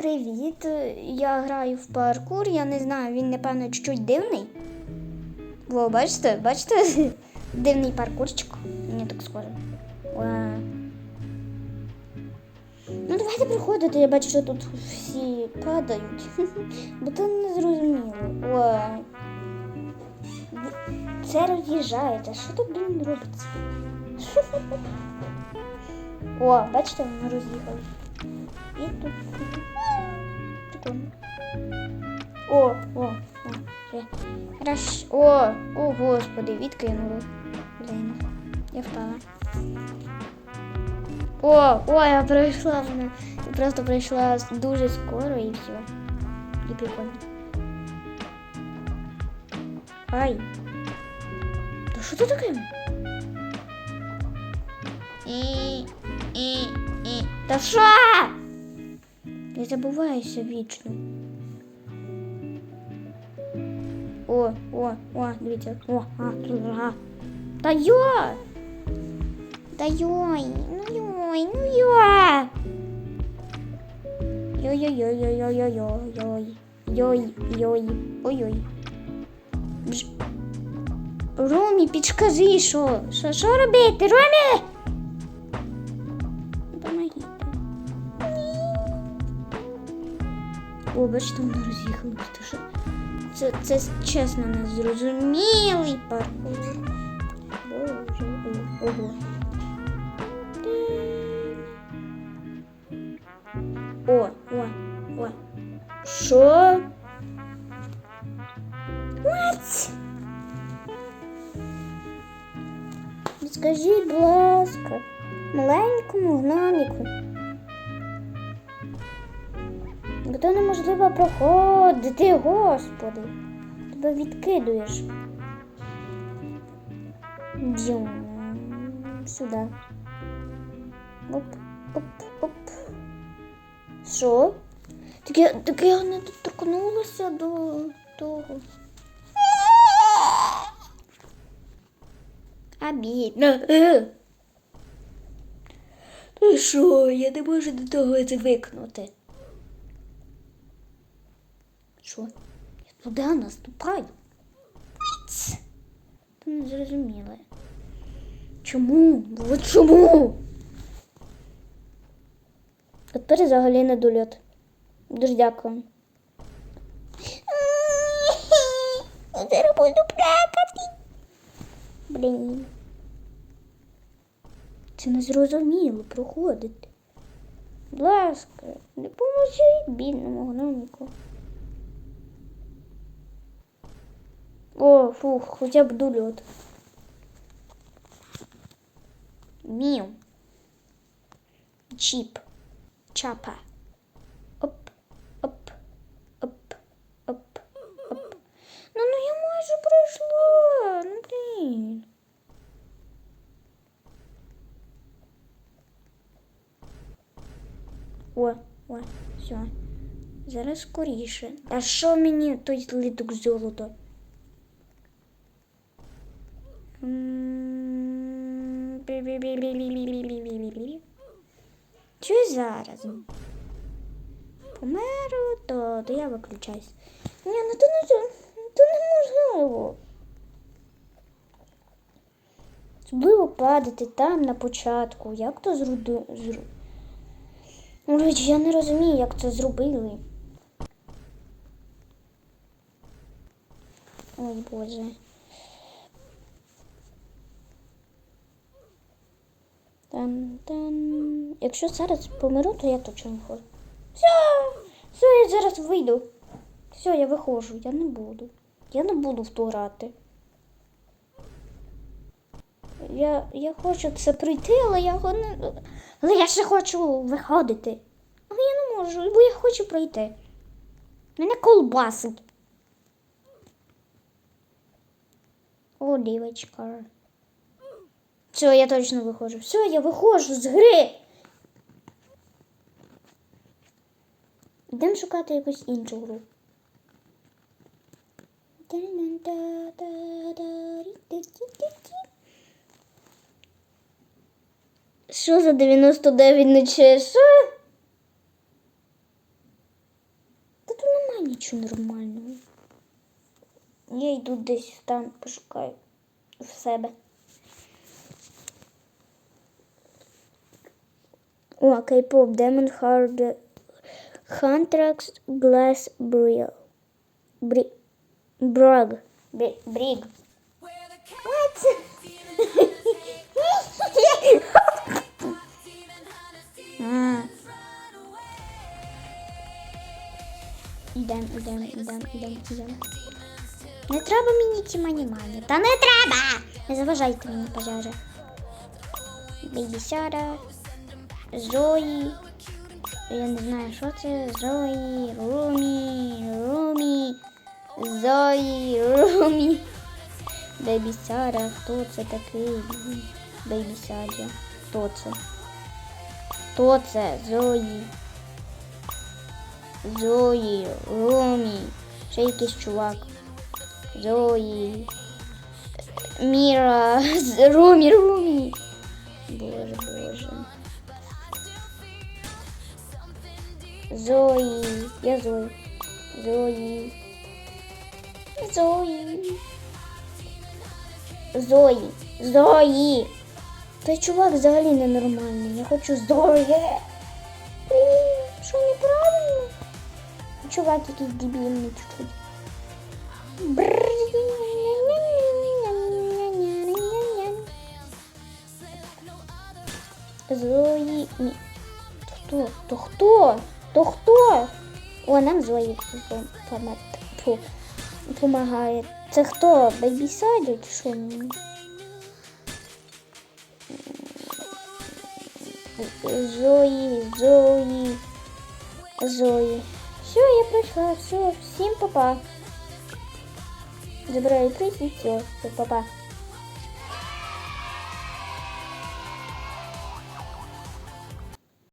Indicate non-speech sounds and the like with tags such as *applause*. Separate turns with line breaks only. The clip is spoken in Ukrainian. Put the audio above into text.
Привіт, я граю в паркур, я не знаю, він, напевно, чуть-чуть дивний. Во, бачите, бачите? *laughs* Дивний паркурчик. Мені так схоже. Ну, давайте приходити, я бачу, що тут всі падають. *laughs* Бо то не зрозуміло. Це роз'їжджається. Що тут, блін, робиться? *laughs* О, бачите, вони роз'їхали. І тут. Прикольно. О, о, о. є. Раз. О, о, господи, відкинули. Блін, я впала. О, о, я пройшла вона. Я просто пройшла дуже скоро і все. І прикольно. Ай. Та що це таке? І, і, і. Та що? Я забуваюся вічно. О, о, о, дивіться. О, а, а. Та йо! Та йой, ну йой, ну йой. Йой-йой-йой-йой-йой-йой. Йой-йой. Ой-ой. Ромі, підскажи? Що, що робити? Ромі! О, бачите, вони роз'їхали. Це, це, чесно незрозумілий паркур. Боже, ого. О, о, о. Що? What? Скажіть, будь ласка, маленькому гноміку. Бо неможливо проходити, господи. Тебе відкидуєш. Дюм. Сюди. Оп, оп, оп. Що? Так я, так я не доторкнулася до того. Обідно. Ти що, я не можу до того звикнути. Що? Я туди наступаю. Ти не зрозуміла. Чому? От чому? Тепер взагалі не дольот. Дуже дякую. Зараз буду плакати. Блін. Це незрозуміло проходити. Будь ласка, не поможи бідному гноміку. О, фух, хоча б дольот. Міу. Чіп. Чапа. Оп, оп, оп, оп, оп. Ну, ну я майже пройшла. Ну, блін. О, о, все. Зараз скоріше. А що мені той литок золото? Чи зараз? Померу, то, то я виключаюсь. Ні, ну то не, то неможливо. Особливо падати там на початку. Як то зруду... зру... Я не розумію, як це зробили. Ой, Боже. Тан-тан. Якщо зараз помиру, то я точно не ходжу. Все, все, я зараз вийду. Все, я виходжу, я не буду. Я не буду в ту грати. Я, я хочу це пройти, але я не. Але я ще хочу виходити. Але я не можу, бо я хочу пройти. Мене колбасить. О, дівочка. Все, я точно виходжу. Все, я виходжу з гри. Йдемо шукати якусь іншу гру. Що за 99 ночей? Що? немає нічого нормального. Я йду десь там пошукаю в себе. О, K-pop, Demon Hard Glass Brill. Бри... Браг. Бриг. Ідем, ідем, ідем, ідем, ідем. Не треба мені ті мані-мані. Та не треба! Не заважайте мені, пожежа. Бейбі Сара, Зої. Я не знаю, що це. Зої, Румі, Румі, Зої, Румі. Бейбі Сара, хто це такий? Бейбі Саджа. Хто це? Хто це? Зої. Зої, Румі. Ще якийсь чувак. Зої. Міра. *laughs* Румі, Румі. Боже, боже. Зої. Я Зої. Зої. Зої. Зої. Зої. Той чувак взагалі ненормальний. Я хочу Зої. Що неправильно? Чувак якийсь дебільний чуть-чуть. Зої. Ні. Хто? То хто? То хто? О, нам Зої допомагає. Це хто? Бейбі Саді чи що? Зої, Зої, Зої. Все, я пройшла, все, всім папа. Забираю приз і все, все, папа.